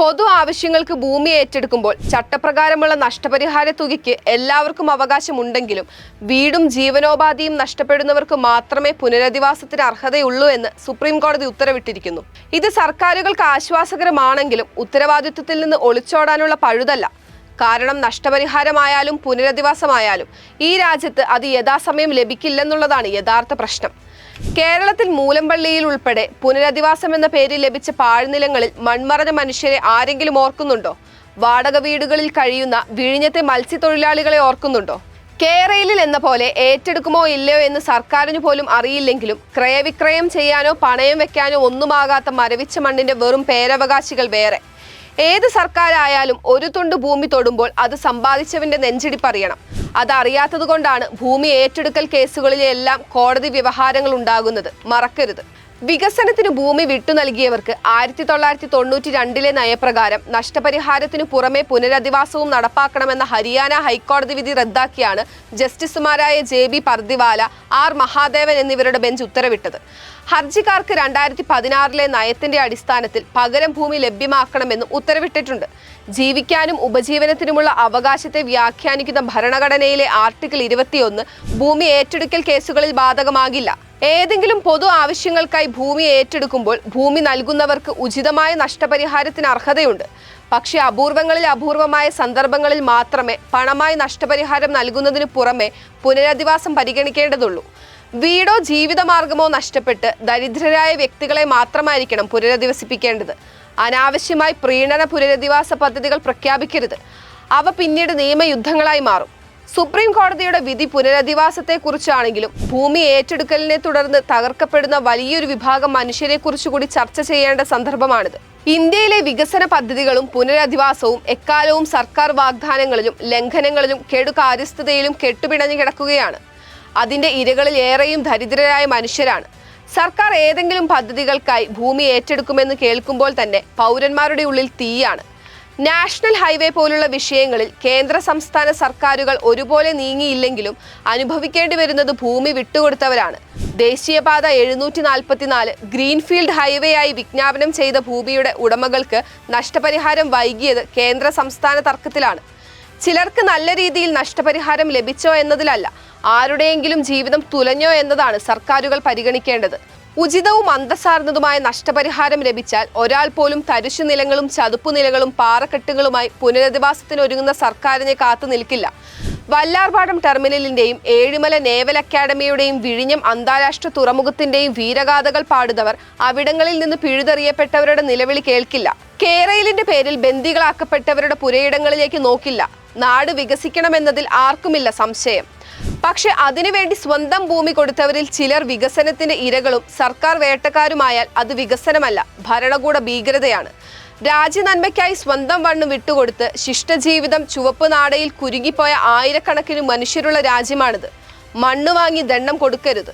പൊതു ആവശ്യങ്ങൾക്ക് ഭൂമി ഏറ്റെടുക്കുമ്പോൾ ചട്ടപ്രകാരമുള്ള നഷ്ടപരിഹാര തുകയ്ക്ക് എല്ലാവർക്കും അവകാശമുണ്ടെങ്കിലും വീടും ജീവനോപാധിയും നഷ്ടപ്പെടുന്നവർക്ക് മാത്രമേ പുനരധിവാസത്തിന് അർഹതയുള്ളൂ എന്ന് സുപ്രീം കോടതി ഉത്തരവിട്ടിരിക്കുന്നു. ഇത് സർക്കാരുകൾക്ക് ആശ്വാസകരമാണെങ്കിലും ഉത്തരവാദിത്വത്തിൽ നിന്ന് ഒളിച്ചോടാനുള്ള പഴുതല്ല. കാരണം നഷ്ടപരിഹാരമായാലും പുനരധിവാസമായാലും ഈ രാജ്യത്ത് അത് യഥാസമയം ലഭിക്കില്ലെന്നുള്ളതാണ് യഥാർത്ഥ പ്രശ്നം. കേരളത്തിൽ മൂലമ്പള്ളിയിൽ ഉൾപ്പെടെ പുനരധിവാസം എന്ന പേരിൽ ലഭിച്ച പാഴ്നിലങ്ങളിൽ മൺമറഞ്ഞ മനുഷ്യരെ ആരെങ്കിലും ഓർക്കുന്നുണ്ടോ? വാടക വീടുകളിൽ കഴിയുന്ന വിഴിഞ്ഞത്തെ മത്സ്യത്തൊഴിലാളികളെ ഓർക്കുന്നുണ്ടോ? കേരളയിൽ എന്ന പോലെ ഏറ്റെടുക്കുമോ ഇല്ലയോ എന്ന് സർക്കാരിന് പോലും അറിയില്ലെങ്കിലും ക്രയവിക്രയം ചെയ്യാനോ പണയം വെക്കാനോ ഒന്നുമാകാത്ത മരവിച്ച മണ്ണിന്റെ വെറും പേരവകാശികൾ വേറെ. ഏത് സർക്കാരായാലും ഒരു തുണ്ട് ഭൂമി തൊടുമ്പോൾ അത് സമ്പാദിച്ചവന്റെ നെഞ്ചിടിപ്പറിയണം അതറിയാത്തത് കൊണ്ടാണ് ഭൂമി ഏറ്റെടുക്കൽ കേസുകളിലെല്ലാം കോടതി വ്യവഹാരങ്ങൾ ഉണ്ടാകുന്നത്. മറക്കരുത്. വികസനത്തിന് ഭൂമി വിട്ടു നൽകിയവർക്ക് ആയിരത്തി തൊള്ളായിരത്തി തൊണ്ണൂറ്റി രണ്ടിലെ നയപ്രകാരം നഷ്ടപരിഹാരത്തിനു പുറമെ പുനരധിവാസവും നടപ്പാക്കണമെന്ന ഹരിയാന ഹൈക്കോടതി വിധി റദ്ദാക്കിയാണ് ജസ്റ്റിസുമാരായ J B Pardiwala R Mahadevan എന്നിവരുടെ ബെഞ്ച് ഉത്തരവിട്ടത്. ഹർജിക്കാർക്ക് രണ്ടായിരത്തി പതിനാറിലെ നയത്തിന്റെ അടിസ്ഥാനത്തിൽ പകരം ഭൂമി ലഭ്യമാക്കണമെന്നും ഉത്തരവിട്ടിട്ടുണ്ട്. ജീവിക്കാനും ഉപജീവനത്തിനുമുള്ള അവകാശത്തെ വ്യാഖ്യാനിക്കുന്ന ഭരണഘടനയിലെ ആർട്ടിക്കിൾ ഇരുപത്തിയൊന്ന് ഭൂമി ഏറ്റെടുക്കൽ കേസുകളിൽ ബാധകമാകില്ല. ഏതെങ്കിലും പൊതു ആവശ്യങ്ങൾക്കായി ഭൂമി ഏറ്റെടുക്കുമ്പോൾ ഭൂമി നൽകുന്നവർക്ക് ഉചിതമായ നഷ്ടപരിഹാരത്തിന് അർഹതയുണ്ട്. പക്ഷേ അപൂർവങ്ങളിൽ അപൂർവമായ സന്ദർഭങ്ങളിൽ മാത്രമേ പണമായി നഷ്ടപരിഹാരം നൽകുന്നതിന് പുറമെ പുനരധിവാസം പരിഗണിക്കേണ്ടതുള്ളൂ. വീടോ ജീവിതമാർഗമോ നഷ്ടപ്പെട്ട് ദരിദ്രരായ വ്യക്തികളെ മാത്രമായിരിക്കണം പുനരധിവസിപ്പിക്കേണ്ടത്. അനാവശ്യമായി പ്രീണന പുനരധിവാസ പദ്ധതികൾ പ്രഖ്യാപിക്കരുത്. അവ പിന്നീട് നിയമയുദ്ധങ്ങളായി മാറും. സുപ്രീം കോടതിയുടെ വിധി പുനരധിവാസത്തെക്കുറിച്ചാണെങ്കിലും ഭൂമി ഏറ്റെടുക്കലിനെ തുടർന്ന് തകർക്കപ്പെടുന്ന വലിയൊരു വിഭാഗം മനുഷ്യരെ കുറിച്ചുകൂടി ചർച്ച ചെയ്യേണ്ട സന്ദർഭമാണിത്. ഇന്ത്യയിലെ വികസന പദ്ധതികളും പുനരധിവാസവും എക്കാലവും സർക്കാർ വാഗ്ദാനങ്ങളിലും ലംഘനങ്ങളിലും കെടുകാര്യസ്ഥതയിലും കെട്ടുപിണഞ്ഞു കിടക്കുകയാണ്. അതിന്റെ ഇരകളിൽ ഏറെയും ദരിദ്രരായ മനുഷ്യരാണ്. സർക്കാർ ഏതെങ്കിലും പദ്ധതികൾക്കായി ഭൂമി ഏറ്റെടുക്കുമെന്ന് കേൾക്കുമ്പോൾ തന്നെ പൗരന്മാരുടെ ഉള്ളിൽ തീയാണ്. നാഷണൽ ഹൈവേ പോലുള്ള വിഷയങ്ങളിൽ കേന്ദ്ര സംസ്ഥാന സർക്കാരുകൾ ഒരുപോലെ നീങ്ങിയില്ലെങ്കിലും അനുഭവിക്കേണ്ടി വരുന്നത് ഭൂമി വിട്ടുകൊടുത്തവരാണ്. ദേശീയപാത എഴുന്നൂറ്റി നാൽപ്പത്തിനാല് ഗ്രീൻഫീൽഡ് ഹൈവേ ആയി വിജ്ഞാപനം ചെയ്ത ഭൂമിയുടെ ഉടമകൾക്ക് നഷ്ടപരിഹാരം വൈകിയത് കേന്ദ്ര സംസ്ഥാന തർക്കത്തിലാണ്. ചിലർക്ക് നല്ല രീതിയിൽ നഷ്ടപരിഹാരം ലഭിച്ചോ എന്നതിലല്ല ആരുടെയെങ്കിലും ജീവിതം തുലഞ്ഞോ എന്നതാണ് സർക്കാരുകൾ പരിഗണിക്കേണ്ടത്. ഉചിതവും അന്തസ്സാർന്നതുമായ നഷ്ടപരിഹാരം ലഭിച്ചാൽ ഒരാൾ പോലും തരിശു നിലങ്ങളും ചതുപ്പു നിലകളും പാറക്കെട്ടുകളുമായി പുനരധിവാസത്തിന് ഒരുങ്ങുന്ന സർക്കാരിനെ കാത്തു നിൽക്കില്ല. വല്ലാർപാടം ടെർമിനലിന്റെയും ഏഴിമല നേവൽ അക്കാദമിയുടെയും വിഴിഞ്ഞം അന്താരാഷ്ട്ര തുറമുഖത്തിന്റെയും വീരഗാഥകൾ പാടുന്നവർ അവിടങ്ങളിൽ നിന്ന് പിഴുതെറിയപ്പെട്ടവരുടെ നിലവിളി കേൾക്കില്ല. കേരയിലിന്റെ പേരിൽ ബന്ദികളാക്കപ്പെട്ടവരുടെ പുരയിടങ്ങളിലേക്ക് നോക്കില്ല. നാട് വികസിക്കണമെന്നതിൽ ആർക്കുമില്ല സംശയം. പക്ഷെ അതിനുവേണ്ടി സ്വന്തം ഭൂമി കൊടുത്തവരിൽ ചിലർ വികസനത്തിന്റെ ഇരകളും സർക്കാർ വേട്ടക്കാരുമായാൽ അത് വികസനമല്ല ഭരണകൂട ഭീകരതയാണ്. രാജ്യനന്മയ്ക്കായി സ്വന്തം വണ്ണ് വിട്ടുകൊടുത്ത് ശിഷ്ടജീവിതം ചുവപ്പ് നാടയിൽ കുരുങ്ങിപ്പോയ ആയിരക്കണക്കിന് മനുഷ്യരുള്ള രാജ്യമാണിത്. മണ്ണ് വാങ്ങി ദണ്ണം കൊടുക്കരുത്.